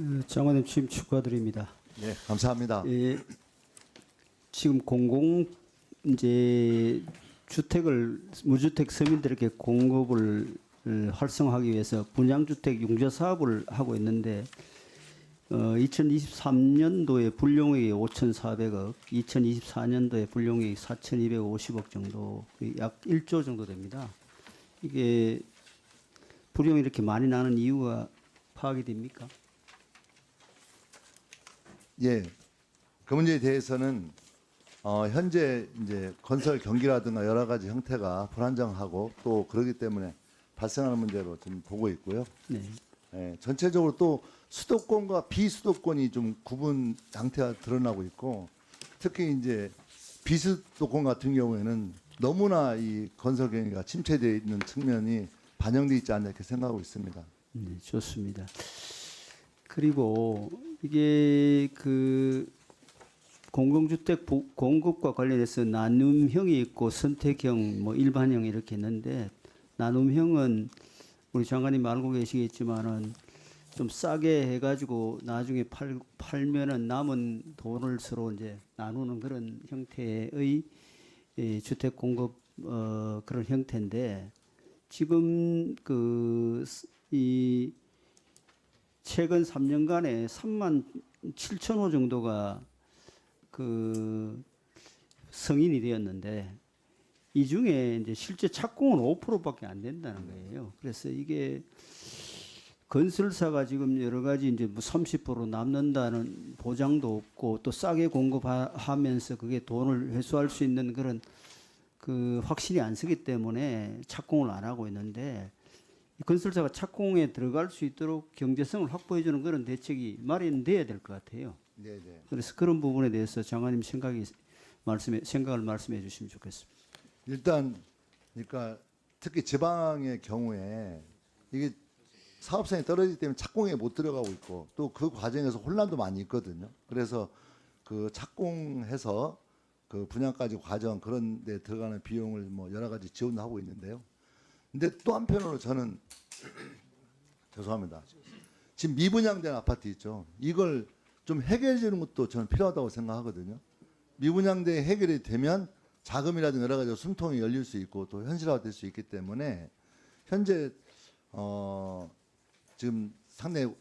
어, 장관님 취임 축하드립니다. 네, 감사합니다. 예, 지금 공공 이제 주택을 무주택 서민들에게 공급을 어, 활성화하기 위해서 분양주택 융자 사업을 하고 있는데 어, 2023년도에 불용액이 5,400억, 2024년도에 불용액이 4,250억 정도, 약 1조 정도 됩니다. 이게 불용이 이렇게 많이 나는 이유가 파악이 됩니까? 예, 그 문제에 대해서는 어, 현재 이제 건설 경기라든가 여러 가지 형태가 불안정하고 또 그러기 때문에 발생하는 문제로 좀 보고 있고요. 네. 예, 전체적으로 또 수도권과 비수도권이 좀 구분 양태가 드러나고 있고 특히 이제 비수도권 같은 경우에는 너무나 이 건설 경기가 침체되어 있는 측면이 반영되어 있지 않나 이렇게 생각하고 있습니다. 네, 좋습니다. 그리고 이게 그 공공주택 보- 공급과 관련해서 나눔형이 있고 선택형, 뭐 일반형 이렇게 있는데 나눔형은 우리 장관님 알고 계시겠지만은 좀 싸게 해가지고 나중에 팔, 팔면은 남은 돈을 서로 이제 나누는 그런 형태의 예, 주택 공급 어, 그런 형태인데 지금 그 이 최근 3년간에 3만 7천 호 정도가 그 성인이 되었는데 이 중에 이제 실제 착공은 5%밖에 안 된다는 거예요. 그래서 이게 건설사가 지금 여러 가지 이제 뭐 30% 남는다는 보장도 없고 또 싸게 공급하면서 그게 돈을 회수할 수 있는 그런 그 확신이 안 서기 때문에 착공을 안 하고 있는데 이 건설사가 착공에 들어갈 수 있도록 경제성을 확보해 주는 그런 대책이 마련돼야 될 것 같아요. 네, 네. 그래서 그런 부분에 대해서 장관님 생각이 말씀해 생각을 말씀해 주시면 좋겠습니다. 일단 그러니까 특히 지방의 경우에 이게 사업성이 떨어지기 때문에 착공에 못 들어가고 있고 또 그 과정에서 혼란도 많이 있거든요. 그래서 그 착공해서 그 분양까지 과정 그런 데 들어가는 비용을 뭐 여러 가지 지원도 하고 있는데요. 근데 또 한편으로 저는 죄송합니다. 지금 미분양된 아파트 있죠. 이걸 좀 해결해 주는 것도 저는 필요하다고 생각하거든요. 미분양대 해결이 되면 자금이라든가 여러 가지 숨통이 열릴 수 있고 또 현실화될 수 있기 때문에 현재 어 지금 상당히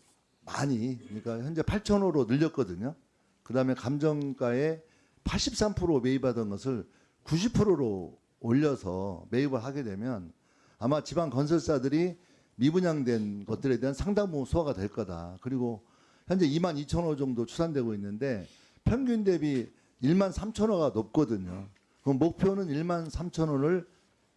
많이 그러니까 현재 8천호로 늘렸거든요. 그다음에 감정가의 83% 매입하던 것을 90%로 올려서 매입을 하게 되면 아마 지방 건설사들이 미분양된 것들에 대한 상당 부분 소화가 될 거다. 그리고 현재 2만 2천 호 정도 추산되고 있는데 평균 대비 1만 3천 호가 높거든요. 그럼 목표는 1만 3천 호를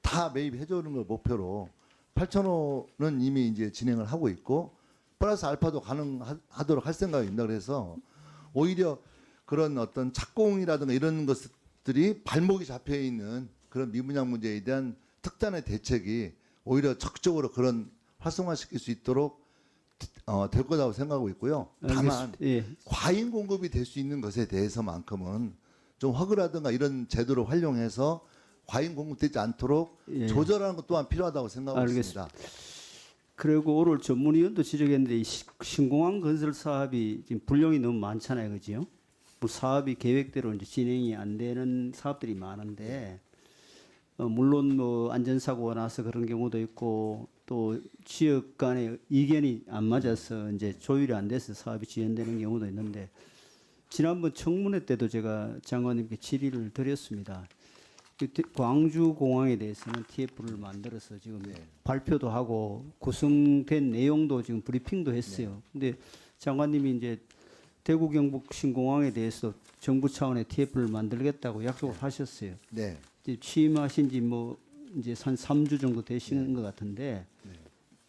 다 매입해 주는 걸 목표로 8천 호는 이미 이제 진행을 하고 있고 플러스 알파도 가능하도록 할 생각입니다. 그래서 오히려 그런 어떤 착공이라든가 이런 것들이 발목이 잡혀 있는 그런 미분양 문제에 대한 특단의 대책이 오히려 적극적으로 그런 활성화시킬 수 있도록 어, 될 거라고 생각하고 있고요. 다만. 예. 과잉 공급이 될 수 있는 것에 대해서만큼은 좀 허그라든가 이런 제도를 활용해서 과잉 공급되지 않도록 예. 조절하는 것 또한 필요하다고 생각하고 알겠습니다. 있습니다. 그리고 오늘 전문위원도 지적했는데 이 시- 신공항 건설 사업이 지금 불용이 너무 많잖아요, 그지요? 뭐 사업이 계획대로 이제 진행이 안 되는 사업들이 많은데 어, 물론 뭐 안전사고가 나서 그런 경우도 있고 또 지역 간의 이견이 안 맞아서 이제 조율이 안 돼서 사업이 지연되는 경우도 있는데 지난번 청문회 때도 제가 장관님께 질의를 드렸습니다. 광주 공항에 대해서는 TF를 만들어서 지금 발표도 하고 구성된 내용도 지금 브리핑도 했어요. 근데 장관님이 이제 대구 경북 신공항에 대해서 정부 차원의 TF를 만들겠다고 약속을 하셨어요. 네. 이제 취임하신 지 뭐 이제 한 3주 정도 되시는 것 같은데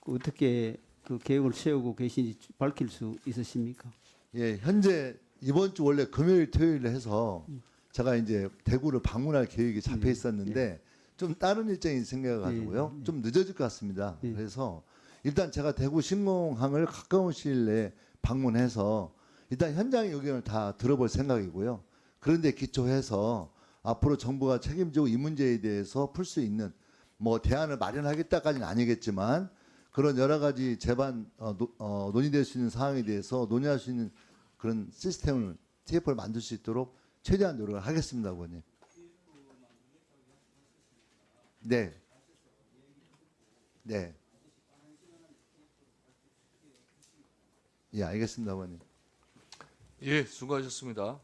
그 어떻게 그 계획을 세우고 계신지 밝힐 수 있으십니까? 예, 현재 이번 주 원래 금요일 토요일 해서 제가 이제 대구를 방문할 계획이 잡혀 있었는데 좀 다른 일정이 생겨 가지고요. 좀 늦어질 것 같습니다. 예. 그래서 일단 제가 대구 신공항을 가까운 시일 내에 방문해서 일단 현장의 의견을 다 들어볼 생각이고요. 그런데 기초해서 앞으로 정부가 책임지고 이 문제에 대해서 풀 수 있는 뭐 대안을 마련하겠다까지는 아니겠지만 그런 여러 가지 재반 어, 노- 어, 논의될 수 있는 사항에 대해서 논의할 수 있는 그런 시스템을 TF를 만들 수 있도록 최대한 노력을 하겠습니다, 의원님. 네. 네. 예, 알겠습니다, 의원님. 예, 수고하셨습니다.